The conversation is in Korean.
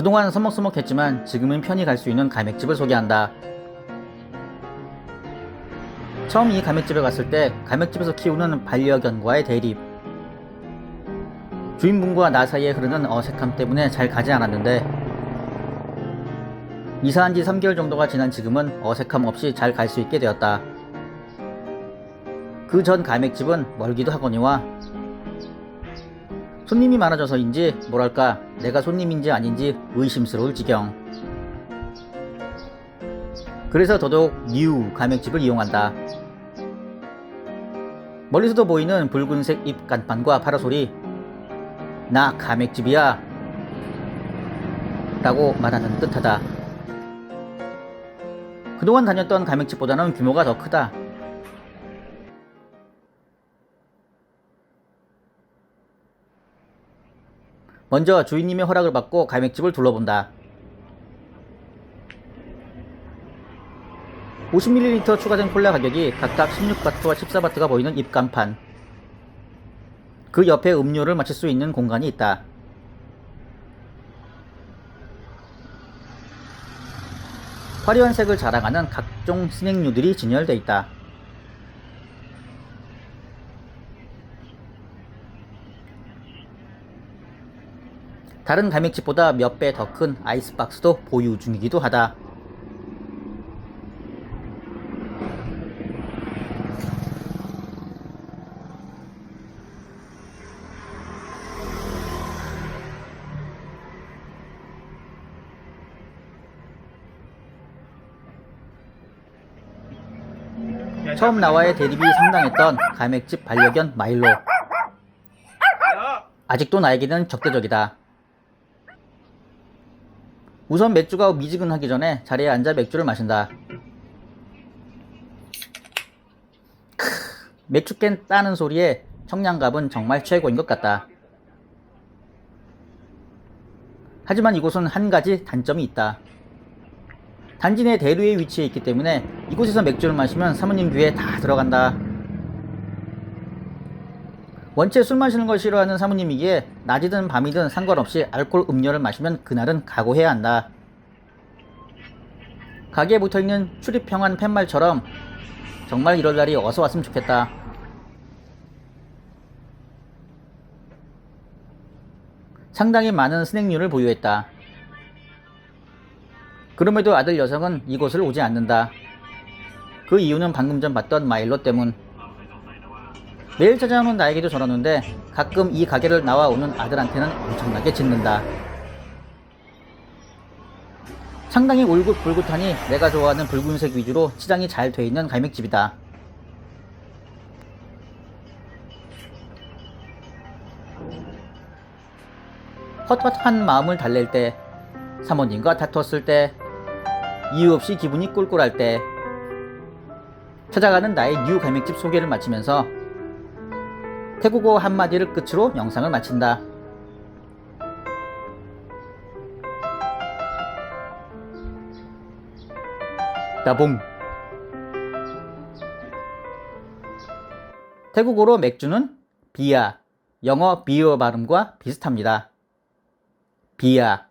그동안 서먹서먹했지만 지금은 편히 갈 수 있는 가맥집을 소개한다. 처음 이 가맥집에 갔을 때 가맥집에서 키우는 반려견과의 대립. 주인분과 나 사이에 흐르는 어색함 때문에 잘 가지 않았는데 이사한 지 3개월 정도가 지난 지금은 어색함 없이 잘 갈 수 있게 되었다. 그 전 가맥집은 멀기도 하거니와 손님이 많아져서인지 뭐랄까 내가 손님인지 아닌지 의심스러울 지경. 그래서 더더욱 뉴 가맥집을 이용한다. 멀리서도 보이는 붉은색 잎 간판과 파라솔이 나 가맥집이야 라고 말하는 듯하다. 그동안 다녔던 가맥집보다는 규모가 더 크다. 먼저 주인님의 허락을 받고 가맥집을 둘러본다. 50ml 추가된 콜라 가격이 각각 16바트와 14바트가 보이는 입간판. 그 옆에 음료를 마실 수 있는 공간이 있다. 화려한 색을 자랑하는 각종 스낵류들이 진열돼 있다. 다른 가맥집보다 몇 배 더 큰 아이스박스도 보유 중이기도 하다. 처음 나와의 대립이 상당했던 가맥집 반려견 마일로. 아직도 나에게는 적대적이다. 우선 맥주가 미지근하기 전에 자리에 앉아 맥주를 마신다. 크, 맥주 캔 따는 소리에 청량갑은 정말 최고인 것 같다. 하지만 이곳은 한 가지 단점이 있다. 단지 내 대류에 위치해 있기 때문에 이곳에서 맥주를 마시면 사모님 귀에 다 들어간다. 원체 술 마시는 걸 싫어하는 사모님이기에 낮이든 밤이든 상관없이 알코올 음료를 마시면 그날은 각오해야 한다. 가게에 붙어있는 출입평한 팻말처럼 정말 이럴 날이 어서 왔으면 좋겠다. 상당히 많은 스낵류를 보유했다. 그럼에도 아들 여성은 이곳을 오지 않는다. 그 이유는 방금 전 봤던 마일로 때문. 매일 찾아오는 나에게도 저러는데 가끔 이 가게를 나와 오는 아들한테는 엄청나게 짖는다. 상당히 울긋불긋하니 내가 좋아하는 붉은색 위주로 치장이 잘 돼 있는 갈매집이다. 헛헛한 마음을 달랠 때, 사모님과 다퉜을 때, 이유 없이 기분이 꿀꿀할 때, 찾아가는 나의 뉴 갈매집 소개를 마치면서 태국어 한마디를 끝으로 영상을 마친다. 따봉 태국어로 맥주는 비야, 영어 비어 발음과 비슷합니다. 비야